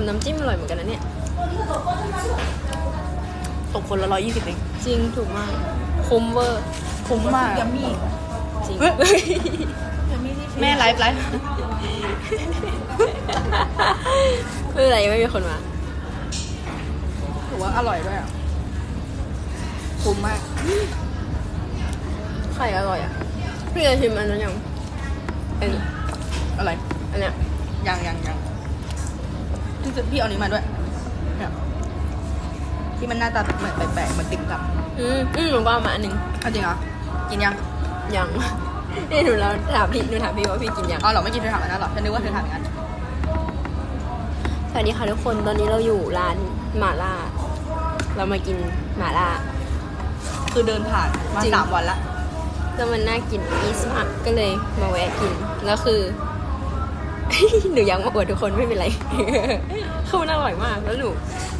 ำน้ำจิ้มอร่อยเหมือนกันนะเนี่ย ตกคนละร้อยยี่สิบเอง จริงถูกมาก คุ้มเวอร์ คุ้มมากยัมมี่จริงเฮ้ยยัมมี่ที่แม่ไลฟ์ไลฟ์ไม่เป็นไรไม่มีคนมาถือว่าอร่อยด้วยอะ คุ้มมาก ไข่อร่อยอะ พี่จะชิมอันนั้นยังเป็นอะไร อันเนี้ยยังยังยัง พี่จะพี่เอานี้มาด้วยเนี่ยที่มันหน้าตาเหมือนแปลกๆเหมือนติ๊กตับอืมอืมหนูก็เอามาอันหนึ่งเอาจริงเหรอ กินยัง ยัง นี่หนูเราถามพี่หนูถามพี่ว่าพี่กินยัง อ๋อเหรอไม่กินเธอถามอันนั้นเหรอฉันนึกว่าเธอถามอย่างนั้นสวัสดีค่ะทุกคนตอนนี้เราอยู่ร้านหม่าล่า เรามากินหม่าล่า คือเดินผ่านมาจริง สามวันละ แล้วมันน่ากินอีสมากก็เลยมาแวะกิน แล้วคือ หนูยังมาอวดทุกคนไม่เป็นไรคือมันอร่อยมาก แล้วหนู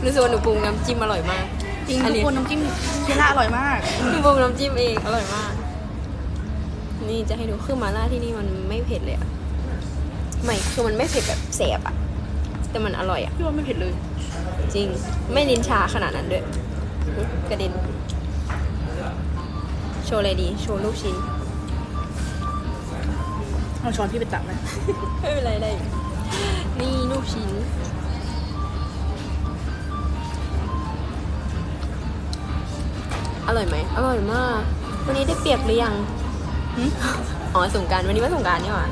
รู้สึกว่าหนูปรุงน้ำจิ้มอร่อยมาก จริงอัทุกคนน้ำจิ้มเชล่าอร่อยมาก หนูปรุงน้ำจิ้มเองอร่อยมาก นี่จะให้ดูคือหมาล่าที่นี่มันไม่เผ็ดเลยอะไม่คือมันไม่เผ็ดแบบแสบอะแต่มันอร่อยอะ พี่ว่าไม่เผ็ดเลย จริง ไม่ลิ้นชาขนาดนั้นด้วยอุ๊ยกระเด็น โชว์อะไรดี โชว์ลูกชิ้น เอาช้อนพี่ไปตักไหมไม่เป็นไรเลยนี่ลู กชิ้น อร่อยไหม อร่อยมาก วันนี้ได้เปียกหรือยังหึอ๋อสงกรารวันนี้วันสงกรารนี่หว่า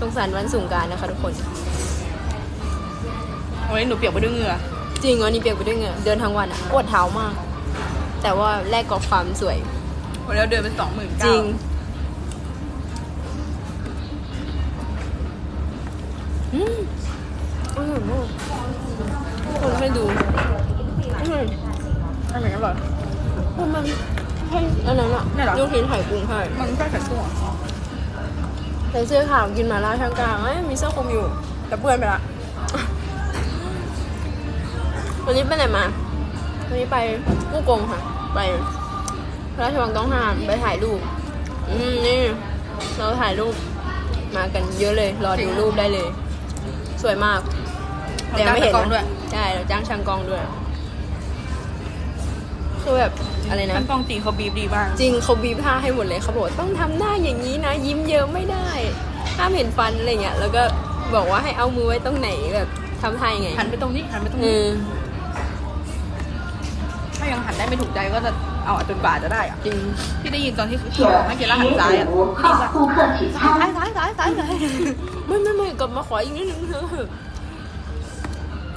สงสารวันสงกรารนะคะทุกคนวันนี้หนูเปียกไปด้วยเหงื่อ จริงวันนี้เปียกไปด้วยเหงื่อ เดินทั้งวันอะปวดเท้ามาก แต่ว่าแลกกับความสวย วันนี้เราเดินไปสองหมื่นจริงอืม อร่อยมากคนให้ดูอืมทำไมอร่อยเพราะมันให้อันนั้นอะนี่ยเหรอลูกชิ้นไข่กุ้งใช่มันแค่ไข่กุ้งเหรอใส่เสื้อขาวกินมาล่าช่างกลางเอ้ยมีเสื้อคลุมอยู่ แต่เปื้อนไปละวันนี้ไปไหนมา วันนี้ไปกู้กงค่ะ ไปพระราชวังต้องห้ามไปถ่ายรูป อืมนี่เราถ่ายรูปมากันเยอะเลย รอดูรูปได้เลย สวยมาก แต่ยังไม่เห็นวยใช่เราจ้างช่างกองด้วยคือแบบอะไรนะช่างกองจริงเขาบีบดีมาก จริงเขาบีบท่าให้หมดเลยเขาบอกต้องทำหน้าอย่างนี้นะ ยิ้มเยอะไม่ได้ห้ามเห็นฟันอะไรเงี้ยแล้วก็บอกว่าให้เอามือไว้ตรงไหนแบบทำท่ายังไงหันไปตรงนี้หันไปตรงนี้ถ้ายังหันได้ไม่ถูกใจก็จะเอาจนกว่าจะได้อะจริงที่ได้ยินตอนที่คือบอกให้เกล่าหันซ้ายอ่ดีว่ซ้ายซ้ายซ้ายซ้ายซ้ายไม่ไม่ไม่กลับมาขออีกนิดนึงเถอะ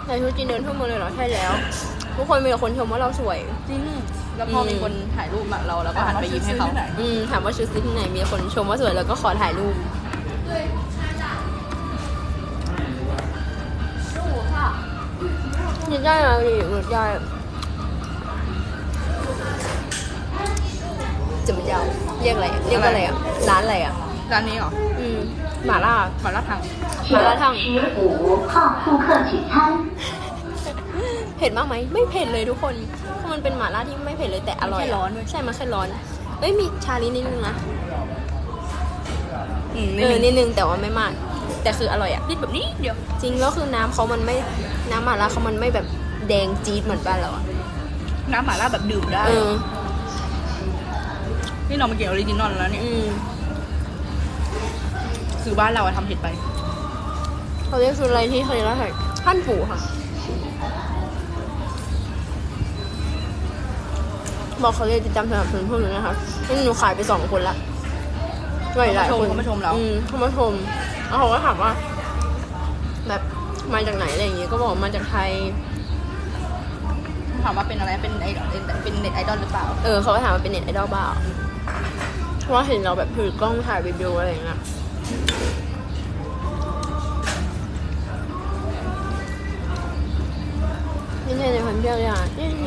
ใส่ชุดจีนเดินทั่วเมืองเลยเหรอใช่แล้ว ทุกคนมีแต่คนชมว่าเราสวย จริง แล้วพอมีคนถ่ายรูปแบบเราแล้วก็หันไปยิ้มให้เขาอืมถามว่าชุดซื้อที่ไหนมีคนชมว่าสวยแล้วก็ขอถ่ายรูปหยุดได้เลยยินยุดได้จะไม่ยาเรียกอะไรเรียกว่าอะไรอะร้านอะไรอะร้านนี้เหรอ หม่าล่าหม่าล่าทังหม่าล่าทังเผ็ดมากไหมไม่เผ็ดเลยทุกคนคือมันเป็นหม่าล่าที่ไม่เผ็ดเลยแต่อร่อยแค่ร้อนด้วยใช่มันแค่ร้อนเอ้ยมีชาลินนิดนึงนะเออนิดนึงแต่ว่าไม่มาก แต่คืออร่อยอะนิดแบบนี้เดียวจริงแล้วคือน้ำเขามันไม่น้ำหม่าล่าเขามันไม่แบบแดงจี๊ดเหมือนบ้านเราอะน้ำหม่าล่าแบบดื่มได้นี่เรามาเกี่ยวออริจินอลแล้วเนี่ย คือบ้านเราอะทำเผ็ดไป เขาเรียกชุดอะไรที่เขาเรียกว่าอะไรท่านปู่ค่ะ บอกเขาเรียกติดตามสนับสนุนพวกนี้นะคะนี่หนูขายไปสองคนละหลายหลายคนเขามาชมเรา อืมเขามาชมแล้วเขาก็ถามว่า แบบมาจากไหนอะไรอย่างเงี้ยก็บอกมาจากไทย ถามว่าเป็นอะไรเป็นไอเป็นเป็นเน็ตไอดอลหรือเปล่า เออเขาก็ถามว่าเป็นเน็ตไอดอลบ้าเพราะว่าเห็นเราแบบถือกล้องถ่ายวิดีโออะไรอย่างเงี้ย 今天也很漂亮，谢谢。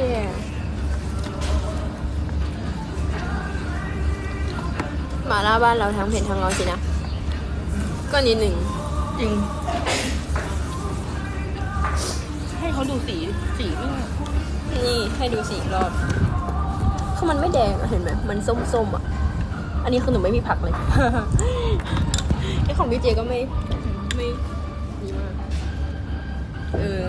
หมาล่าบ้านเราทั้งเผ็ดทั้งร้อนสินะ ก็นิดหนึ่ง จริง ให้เขาดูสีสีไม่ นี่ให้ดูสีอีกรอบคือมันไม่แดงอะเห็นไหม มันส้มๆอ่ะ อันนี้คือหนูไม่มีผักเลย ไอของพี่เจก็ไม่ไม่ดีมาก เออ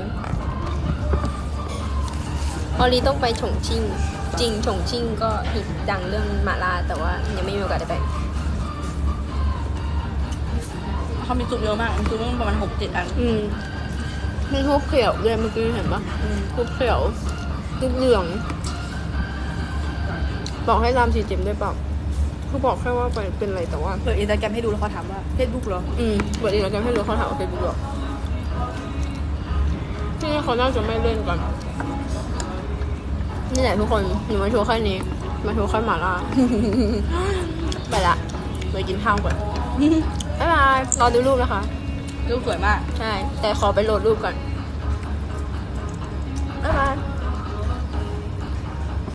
ออลีต้องไปฉงชิ่ง จริงฉงชิ่งก็ฮิตดังเรื่องหมาล่าแต่ว่ายังไม่มีโอกาสได้ไปเขามีซุปเยอะมากมีซุปประมาณหกเจ็ดอัน อืมมีทุบเขียวด้วยเมื่อกี้เห็นปะอืมทุบเขียวทุบเหลือง บอกให้ตามสีเจมด้วยเปล่าเขาบอกแค่ว่าไปเป็นอะไรแต่ว่าเปิดอินสตาแกรมให้ดูแล้วเขาถามว่าเฟซบุ๊กเหรอ อืมเปิดอีกแล้วกันให้รู้เขาถามว่าเฟซบุ๊กหรอที่นี่เขาน่าจะไม่เล่นกัน นี่แหละทุกคนหนูมาโชว์แค่นี้ มาโชว์แค่หมาล่าไปละไปกินข้าวก่อนบ๊ายบายรอดูรูปนะคะ รูปสวยมาก ใช่ แต่ขอไปโหลดรูปก่อน